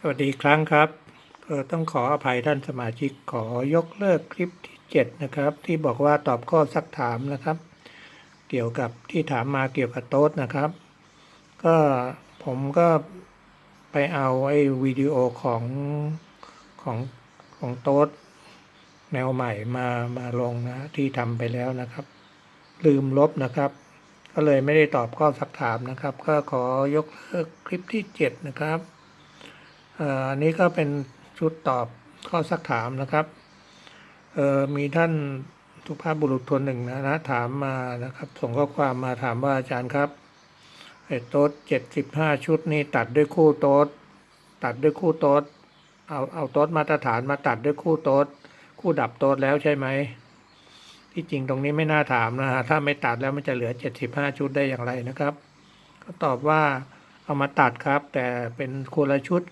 สวัสดีครั้งครับต้องขออภัยท่านสมาชิกขอยกเลิกคลิปที่ 7 นะครับ ที่บอกว่าตอบข้อซักถามนะครับ เกี่ยวกับที่ถามมาเกี่ยวกับโต๊ดนะครับ ก็ผมก็ไปเอาไอ้วิดีโอของของของโต๊ดแนวใหม่มามาลงนะที่ทำไปแล้วนะครับ ลืมลบนะครับ ก็เลยไม่ได้ตอบข้อสักถามนะครับ ก็ขอยกเลิกคลิปที่ 7 นะครับ อันนี้ก็เป็นชุดตอบข้อสักถามนะครับมีท่านทุภาพบุรุษคนหนึ่งนะนะถามมานะครับ ส่งข้อความมาถามว่าอาจารย์ครับโต๊ดเจ็ดสิบห้าชุดนี่ตัดด้วยคู่โต๊ดตัดด้วยคู่โต๊ดเอาเอาโต๊ดมาตรฐานมาตัดด้วยคู่โต๊ดคู่ดับโต๊ดแล้วใช่ไหมที่จริงตรงนี้ไม่น่าถามนะฮะถ้าไม่ตัดแล้วมันจะเหลือเจ็ดสิบห้าชุดได้อย่างไรนะครับ ก็ตอบว่าเอามาตัดครับ แต่เป็นคนละชุด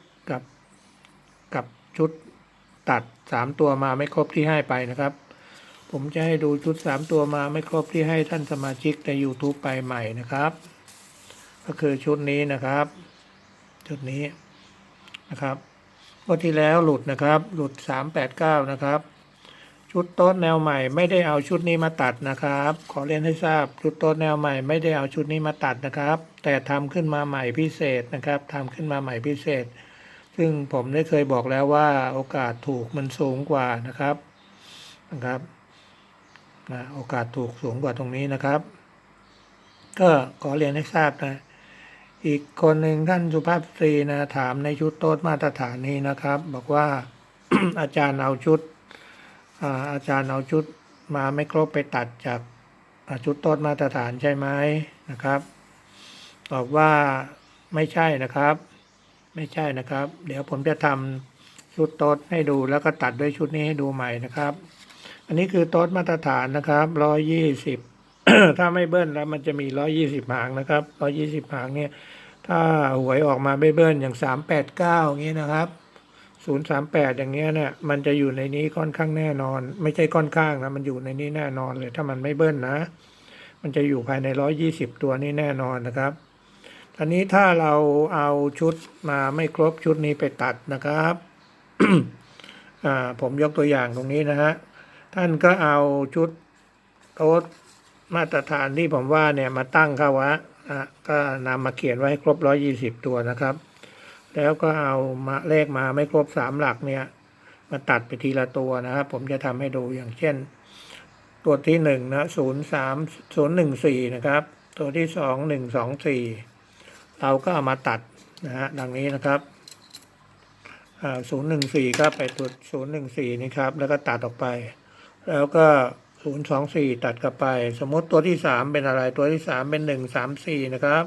ชุดตัดสามตัวมาไม่ครบที่ให้ไปนะครับ ผมจะให้ดูชุดสามตัวมาไม่ครบที่ให้ท่านสมาชิกใน YouTube ไปใหม่นะครับ ก็คือชุดนี้นะครับ ชุดนี้นะครับงวดที่แล้วหลุดนะครับ หลุดสามแปดเก้านะครับ ชุดโต๊ะแนวใหม่ไม่ได้เอาชุดนี้มาตัดนะครับ ขอเรียนให้ทราบชุดโต๊ะแนวใหม่ไม่ได้เอาชุดนี้มาตัดนะครับ แต่ทำขึ้นมาใหม่พิเศษนะครับทำขึ้นมาใหม่พิเศษ ซึ่งผมได้เคยบอกแล้วว่าโอกาสถูกมันสูงกว่านะครับนะครับนะโอกาสถูกสูงกว่าตรงนี้นะครับ ก็ขอเรียนให้ทราบนะ อีกคนหนึ่งท่านสุภาพสตรีนะถามในชุดโต๊ะมาตรฐานนี้นะครับ บอกว่าอาจารย์เอาชุดอาจารย์เอาชุดมาไม่ครบไปตัดจากชุดโต๊ดมาตรฐานใช่ไหมนะครับ ตอบว่าไม่ใช่นะครับ ไม่ใช่นะครับ เดี๋ยวผมจะทำชุดโต๊ดให้ดูแล้วก็ตัดด้วยชุดนี้ให้ดูใหม่นะครับ อันนี้คือโต๊ดมาตรฐานนะครับร้อยยี่สิบถ้าไม่เบิ้ลแล้วมันจะมีร้อยี่สิบหางนะครับร้อยี่สิบหางเนี่ย ถ้าหวยออกมาไม่เบิ้ลอย่างสามแปดเก้าอย่างนี้นะครับศูนย์สามแปดอย่างเงี้ยเนี่ยมันจะอยู่ในนี้ค่อนข้างแน่นอน ไม่ใช่ค่อนข้างนะมันอยู่ในนี้แน่นอนเลย ถ้ามันไม่เบิ้ลนะ มันจะอยู่ภายในร้อยี่สิบตัวนี้แน่นอนนะครับ ทีนี้ถ้าเราเอาชุดมาไม่ครบชุดนี้ไปตัดนะครับผมยกตัวอย่างตรงนี้นะฮะ ท่านก็เอาชุดโต๊ดมาตรฐานที่ผมว่าเนี่ยมาตั้งเข้าวะก็นำมาเขียนไว้ให้ครบร้อยี่สิบตัวนะครับ แล้วก็เอามาเลขมาไม่ครบสามหลักเนี่ย มาตัดไปทีละตัวนะครับ ผมจะทำให้ดูอย่างเช่น ตัวที่หนึ่งนะศูนย์สามศูนย์หนึ่งสี่นะครับ ตัวที่สองหนึ่งสองสี่ เราก็เอามาตัดนะฮะดังนี้นะครับศูนย์หนึ่งสี่ก็ไปตัวศูนย์หนึ่งสี่นี่ครับ แล้วก็ตัดออกไป แล้วก็ศูนย์สองสี่ตัดกลับไป สมมติตัวที่สามเป็นอะไรตัวที่สามเป็นหนึ่งสามสี่นะครับ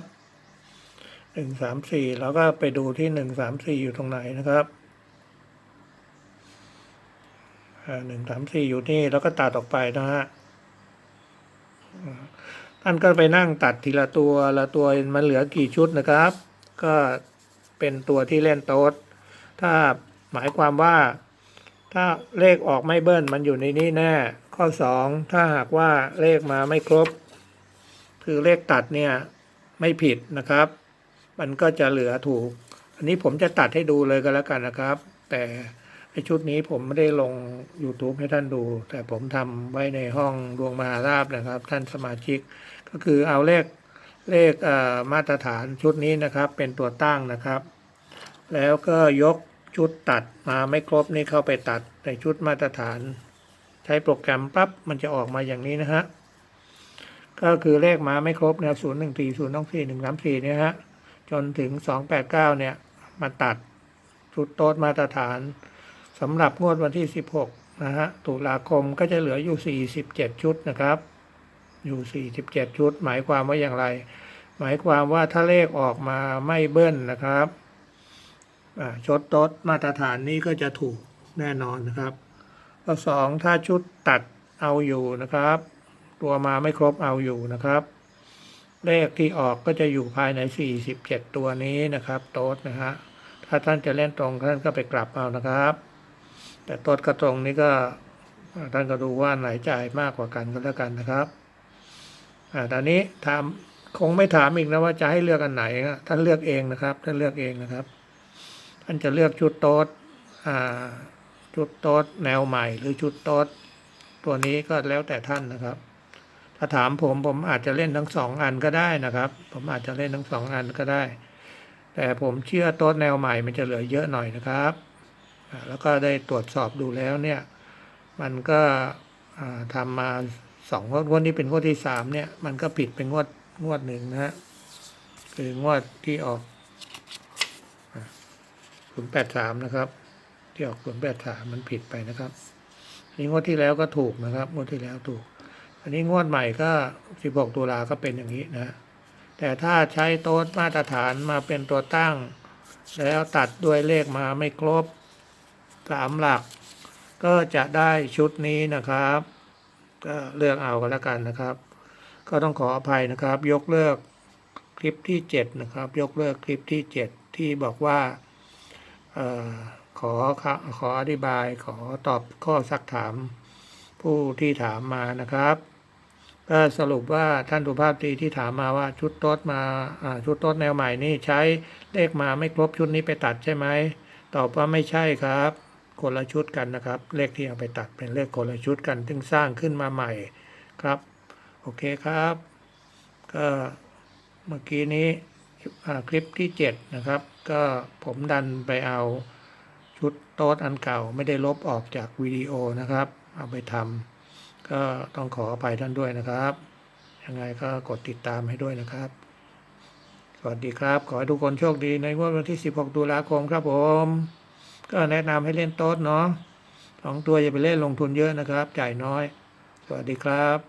หนึ่งสามสี่แล้วก็ไปดูที่หนึ่งสามสี่อยู่ตรงไหนนะครับหนึ่งสามสี่อยู่นี่แล้วก็ตัดออกไปนะฮะ ท่านก็ไปนั่งตัดทีละตัวละตัวมันเหลือกี่ชุดนะครับ ก็เป็นตัวที่เล่นโต๊ดถ้าหมายความว่า ถ้าเลขออกไม่เบิ้ลมันอยู่ในนี้แน่ ข้อสองถ้าหากว่าเลขมาไม่ครบ คือเลขตัดเนี่ยไม่ผิดนะครับ มันก็จะเหลือถูก อันนี้ผมจะตัดให้ดูเลยก็แล้วกันนะครับ แต่ ในชุดนี้ผมไม่ได้ลง YouTube ให้ท่านดู แต่ผมทำไว้ในห้องดวงมหาราบนะครับ ท่านสมาชิก ก็คือเอาเลขเลขมาตรฐานชุดนี้นะครับ เป็นตัวตั้งนะครับ แล้วก็ยกชุดตัดมาไม่ครบนี่เข้าไปตัดในชุดมาตรฐาน ใช้โปรแกรมปั๊บมันจะออกมาอย่างนี้นะฮะก็คือเลขมาไม่ครบเนี่ยศูนย์หนึ่งสี่ศูนย์ต้องสี่หนึ่งสามสี่เนี่ยฮะจนถึง289เนี่ยมาตัดชุดโต๊ดมาตรฐาน สำหรับงวดวันที่ 16 นะฮะ ตุลาคมก็จะเหลืออยู่ 47 ชุดนะครับ อยู่ 47 ชุด หมายความว่าอย่างไร หมายความว่าถ้าเลขออกมาไม่เบิ้ลนะครับชุดโต๊ดมาตรฐานนี้ก็จะถูกแน่นอนนะครับข้อสองถ้าชุดตัดเอาอยู่นะครับ ตัวมาไม่ครบเอาอยู่นะครับ เลขที่ออกก็จะอยู่ภายใน 47 ตัวนี้นะครับ โต๊ดนะฮะถ้าท่านจะเล่นตรงท่านก็ไปกลับเอานะครับ แต่ต๊ดกระตรงนี้ก็ท่านก็ดูว่าไหนจ่ายมากกว่ากันก็แล้วกันนะครับอ่าตอนนี้ถามคงไม่ถามอีกนะว่าจะให้เลือกอันไหนท่านเลือกเองนะครับ ท่านเลือกเองนะครับ ท่านจะเลือกชุดโต๊ดอ่าชุดโต๊ดแนวใหม่ หรือชุดโต๊ดตัวนี้ก็แล้วแต่ท่านนะครับ ถ้าถามผมผมอาจจะเล่นทั้งสองอันก็ได้นะครับ ผมอาจจะเล่นทั้งสองอันก็ได้ แต่ผมเชื่อโต๊ดแนวใหม่มันจะเหลือเยอะหน่อยนะครับ แล้วก็ได้ตรวจสอบดูแล้วเนี่ย มันก็ทำมาสองงวดงวดนี้เป็นงวดที่สามเนี่ย มันก็ผิดเป็นงวดงวดหนึ่งนะฮะคืองวดที่ออกศูนย์แปดสามนะครับ ที่ออกศูนย์แปดสามมันผิดไปนะครับอันนี้งวดที่แล้วก็ถูกนะครับ งวดที่แล้วถูก อันนี้งวดใหม่ก็สิบหกตุลาก็เป็นอย่างนี้นะ แต่ถ้าใช้โต๊ดมาตรฐานมาเป็นตัวตั้ง แล้วตัดด้วยเลขมาไม่ครบ สามหลัก ก็จะได้ชุดนี้นะครับ ก็เลือกเอากันแล้วกันนะครับ ก็ต้องขออภัยนะครับ ยกเลิกคลิปที่ 7 นะครับ ยกเลิกคลิปที่ 7 ที่บอกว่าออขอขออธิบายขอตอบข้อซักถามผู้ที่ถามมานะครับก็สรุปว่าท่านสุภาพตีที่ถามมาว่าชุดโต๊ดมาอ่าชุดโต๊ดแนวใหม่นี่ใช้เลขมาไม่ครบชุดนี้ไปตัดใช่ไหมตอบว่าไม่ใช่ครับ คนละชุดกันนะครับ เลขที่เอาไปตัดเป็นเลขคนละชุดกันซึ่งสร้างขึ้นมาใหม่ครับ โอเคครับ ก็เมื่อกี้นี้คลิปที่ 7 นะครับ ก็ผมดันไปเอาชุดโต๊ดอันเก่าไม่ได้ลบออกจากวิดีโอนะครับ เอาไปทำก็ต้องขออภัยท่านด้วยนะครับ ยังไงก็กดติดตามให้ด้วยนะครับ สวัสดีครับ ขอให้ทุกคนโชคดีในวดวันที่ 16 ตุลาคมครับผม ก็แนะนำให้เล่นโต๊ดเนาะสองตัวอย่าไปเล่นลงทุนเยอะนะครับ จ่ายน้อย สวัสดีครับ